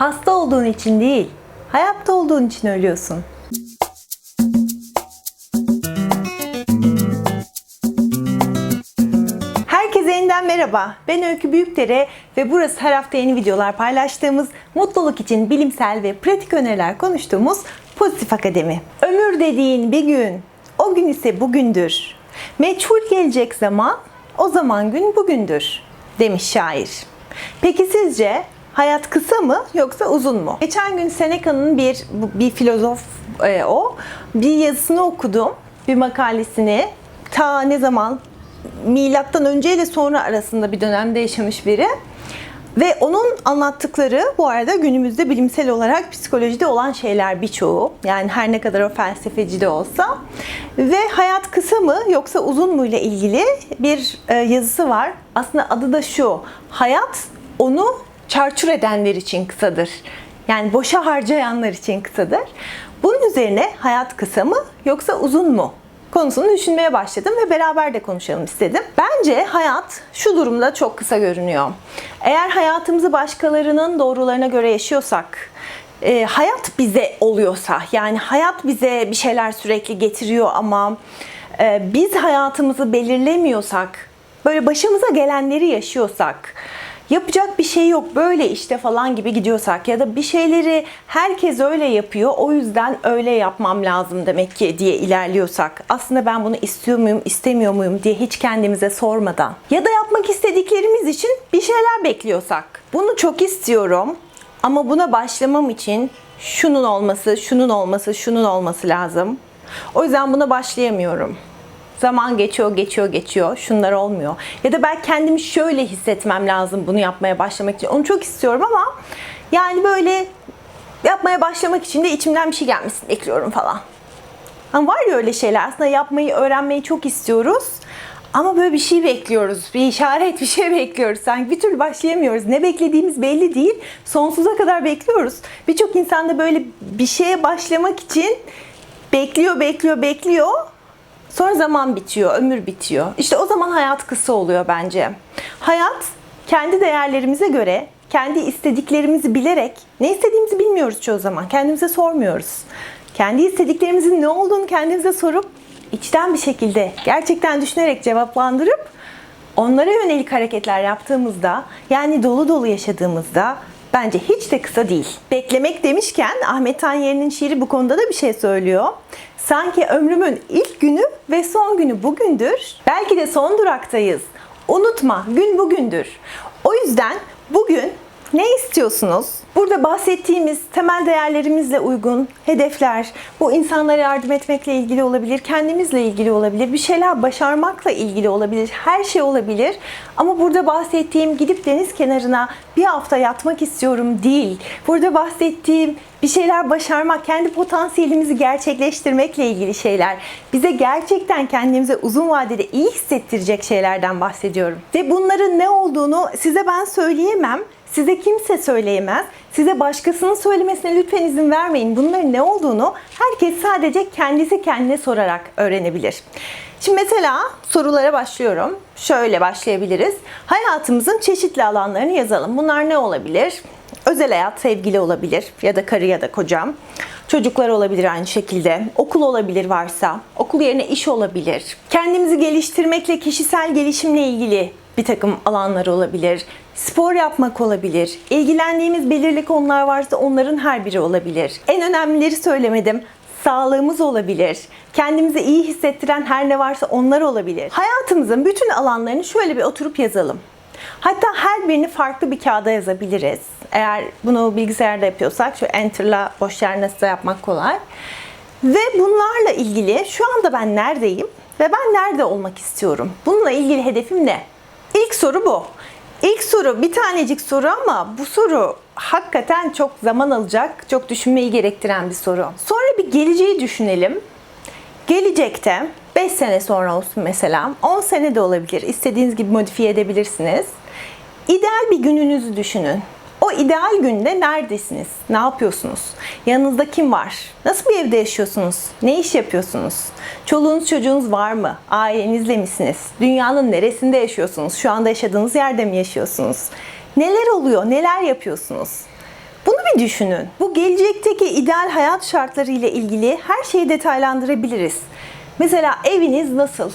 Hasta olduğun için değil, hayatta olduğun için ölüyorsun. Herkese yeniden merhaba. Ben Öykü Büyükdere ve burası her hafta yeni videolar paylaştığımız, mutluluk için bilimsel ve pratik öneriler konuştuğumuz Pozitif Akademi. Ömür dediğin bir gün, o gün ise bugündür. Meçhul gelecek zaman, o zaman gün bugündür demiş şair. Peki sizce hayat kısa mı yoksa uzun mu? Geçen gün Seneca'nın bir bir filozof e, o bir yazısını okudum, bir makalesini. Ta ne zaman milattan önce ile sonra arasında bir dönemde yaşamış biri. Ve onun anlattıkları bu arada günümüzde bilimsel olarak psikolojide olan şeyler birçoğu. Yani her ne kadar o felsefeci de olsa. Ve hayat kısa mı yoksa uzun mu ile ilgili bir e, yazısı var. Aslında adı da şu. Hayat onu çarçur edenler için kısadır. Yani boşa harcayanlar için kısadır. Bunun üzerine hayat kısa mı yoksa uzun mu konusunu düşünmeye başladım ve beraber de konuşalım istedim. Bence hayat şu durumda çok kısa görünüyor. Eğer hayatımızı başkalarının doğrularına göre yaşıyorsak, e, hayat bize oluyorsa, yani hayat bize bir şeyler sürekli getiriyor ama e, biz hayatımızı belirlemiyorsak, böyle başımıza gelenleri yaşıyorsak, yapacak bir şey yok böyle işte falan gibi gidiyorsak ya da bir şeyleri herkes öyle yapıyor o yüzden öyle yapmam lazım demek ki diye ilerliyorsak aslında ben bunu istiyor muyum istemiyor muyum diye hiç kendimize sormadan ya da yapmak istediklerimiz için bir şeyler bekliyorsak bunu çok istiyorum ama buna başlamam için şunun olması, şunun olması, şunun olması lazım. O yüzden buna başlayamıyorum. Zaman geçiyor, geçiyor, geçiyor. Şunlar olmuyor. Ya da ben kendimi şöyle hissetmem lazım bunu yapmaya başlamak için. Onu çok istiyorum ama yani böyle yapmaya başlamak için de içimden bir şey gelmesini bekliyorum falan. Ama var ya öyle şeyler. Aslında yapmayı, öğrenmeyi çok istiyoruz. Ama böyle bir şey bekliyoruz. Bir işaret, bir şey bekliyoruz. Sanki bir türlü başlayamıyoruz. Ne beklediğimiz belli değil. Sonsuza kadar bekliyoruz. Birçok insan da böyle bir şeye başlamak için bekliyor, bekliyor, bekliyor. Sonra zaman bitiyor, ömür bitiyor. İşte o zaman hayat kısa oluyor bence. Hayat kendi değerlerimize göre, kendi istediklerimizi bilerek, ne istediğimizi bilmiyoruz çoğu zaman. Kendimize sormuyoruz. Kendi istediklerimizin ne olduğunu kendimize sorup içten bir şekilde gerçekten düşünerek cevaplandırıp onlara yönelik hareketler yaptığımızda yani dolu dolu yaşadığımızda bence hiç de kısa değil. Beklemek demişken Ahmet Tanyeri'nin şiiri bu konuda da bir şey söylüyor. Sanki ömrümün ilk günü ve son günü bugündür. Belki de son duraktayız. Unutma gün bugündür. O yüzden bugün ne istiyorsunuz? Burada bahsettiğimiz temel değerlerimizle uygun hedefler, bu insanlara yardım etmekle ilgili olabilir, kendimizle ilgili olabilir, bir şeyler başarmakla ilgili olabilir, her şey olabilir. Ama burada bahsettiğim gidip deniz kenarına bir hafta yatmak istiyorum değil. Burada bahsettiğim bir şeyler başarmak, kendi potansiyelimizi gerçekleştirmekle ilgili şeyler. Bize gerçekten kendimize uzun vadede iyi hissettirecek şeylerden bahsediyorum. Ve bunların ne olduğunu size ben söyleyemem. Size kimse söyleyemez. Size başkasının söylemesine lütfen izin vermeyin. Bunların ne olduğunu herkes sadece kendisi kendine sorarak öğrenebilir. Şimdi mesela sorulara başlıyorum. Şöyle başlayabiliriz. Hayatımızın çeşitli alanlarını yazalım. Bunlar ne olabilir? Özel hayat, sevgili olabilir ya da karı ya da kocam. Çocuklar olabilir aynı şekilde. Okul olabilir varsa. Okul yerine iş olabilir. Kendimizi geliştirmekle, kişisel gelişimle ilgili bir takım alanlar olabilir. Spor yapmak olabilir. İlgilendiğimiz belirli konular varsa onların her biri olabilir. En önemlileri söylemedim. Sağlığımız olabilir. Kendimizi iyi hissettiren her ne varsa onlar olabilir. Hayatımızın bütün alanlarını şöyle bir oturup yazalım. Hatta her birini farklı bir kağıda yazabiliriz. Eğer bunu bilgisayarda yapıyorsak şu enter'la boş yer nasıl yapmak kolay. Ve bunlarla ilgili şu anda ben neredeyim ve ben nerede olmak istiyorum? Bununla ilgili hedefim ne? İlk soru bu. İlk soru bir tanecik soru ama bu soru hakikaten çok zaman alacak, çok düşünmeyi gerektiren bir soru. Sonra bir geleceği düşünelim. Gelecekte 5 sene sonra olsun mesela, 10 sene de olabilir. İstediğiniz gibi modifiye edebilirsiniz. İdeal bir gününüzü düşünün. O ideal günde neredesiniz? Ne yapıyorsunuz? Yanınızda kim var? Nasıl bir evde yaşıyorsunuz? Ne iş yapıyorsunuz? Çoluğunuz çocuğunuz var mı? Ailenizle misiniz? Dünyanın neresinde yaşıyorsunuz? Şu anda yaşadığınız yerde mi yaşıyorsunuz? Neler oluyor? Neler yapıyorsunuz? Bunu mi düşünün? Bu gelecekteki ideal hayat şartları ile ilgili her şeyi detaylandırabiliriz. Mesela eviniz nasıl?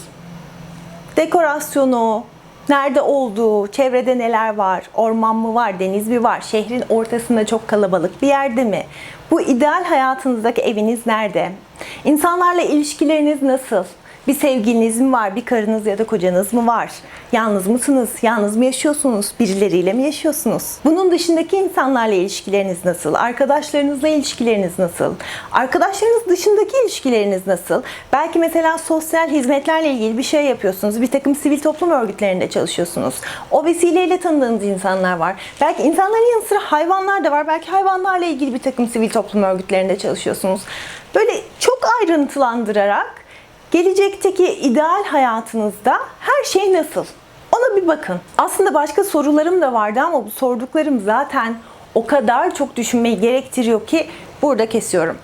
Dekorasyonu, nerede olduğu, çevrede neler var, orman mı var, deniz mi var, şehrin ortasında çok kalabalık bir yerde mi? Bu ideal hayatınızdaki eviniz nerede? İnsanlarla ilişkileriniz nasıl? Bir sevgiliniz mi var, bir karınız ya da kocanız mı var? Yalnız mısınız? Yalnız mı yaşıyorsunuz? Birileriyle mi yaşıyorsunuz? Bunun dışındaki insanlarla ilişkileriniz nasıl? Arkadaşlarınızla ilişkileriniz nasıl? Arkadaşlarınız dışındaki ilişkileriniz nasıl? Belki mesela sosyal hizmetlerle ilgili bir şey yapıyorsunuz. Bir takım sivil toplum örgütlerinde çalışıyorsunuz. O vesileyle tanıdığınız insanlar var. Belki insanların yanı sıra hayvanlar da var. Belki hayvanlarla ilgili bir takım sivil toplum örgütlerinde çalışıyorsunuz. Böyle çok ayrıntılandırarak gelecekteki ideal hayatınızda her şey nasıl? Ona bir bakın. Aslında başka sorularım da vardı ama bu sorduklarım zaten o kadar çok düşünmeyi gerektiriyor ki burada kesiyorum.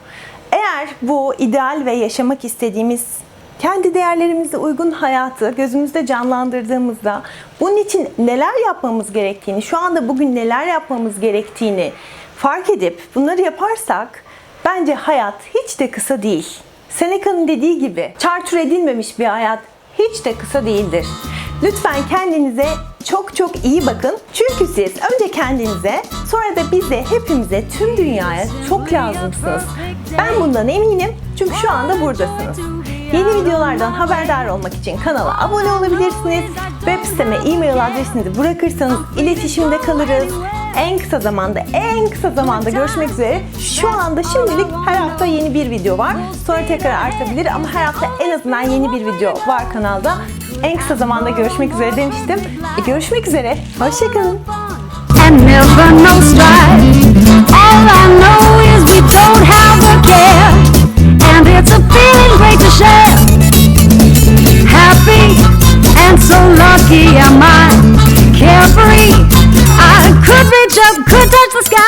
Eğer bu ideal ve yaşamak istediğimiz kendi değerlerimize uygun hayatı gözümüzde canlandırdığımızda bunun için neler yapmamız gerektiğini, şu anda bugün neler yapmamız gerektiğini fark edip bunları yaparsak bence hayat hiç de kısa değil. Seneca'nın dediği gibi çarçur edilmemiş bir hayat hiç de kısa değildir. Lütfen kendinize çok çok iyi bakın. Çünkü siz önce kendinize sonra da bize hepimize tüm dünyaya çok lazımsınız. Ben bundan eminim çünkü şu anda buradasınız. Yeni videolardan haberdar olmak için kanala abone olabilirsiniz. Web siteme e-mail adresinizi bırakırsanız iletişimde kalırız. En kısa zamanda, en kısa zamanda görüşmek üzere. Şu anda şimdilik her hafta yeni bir video var. Sonra tekrar artabilir ama her hafta en azından yeni bir video var kanalda. En kısa zamanda görüşmek üzere demiştim. E, görüşmek üzere. Hoşçakalın. and never no strife. All I know is we don't have a care, and it's a feeling great to share. Happy and so lucky am I. love could touch the sky.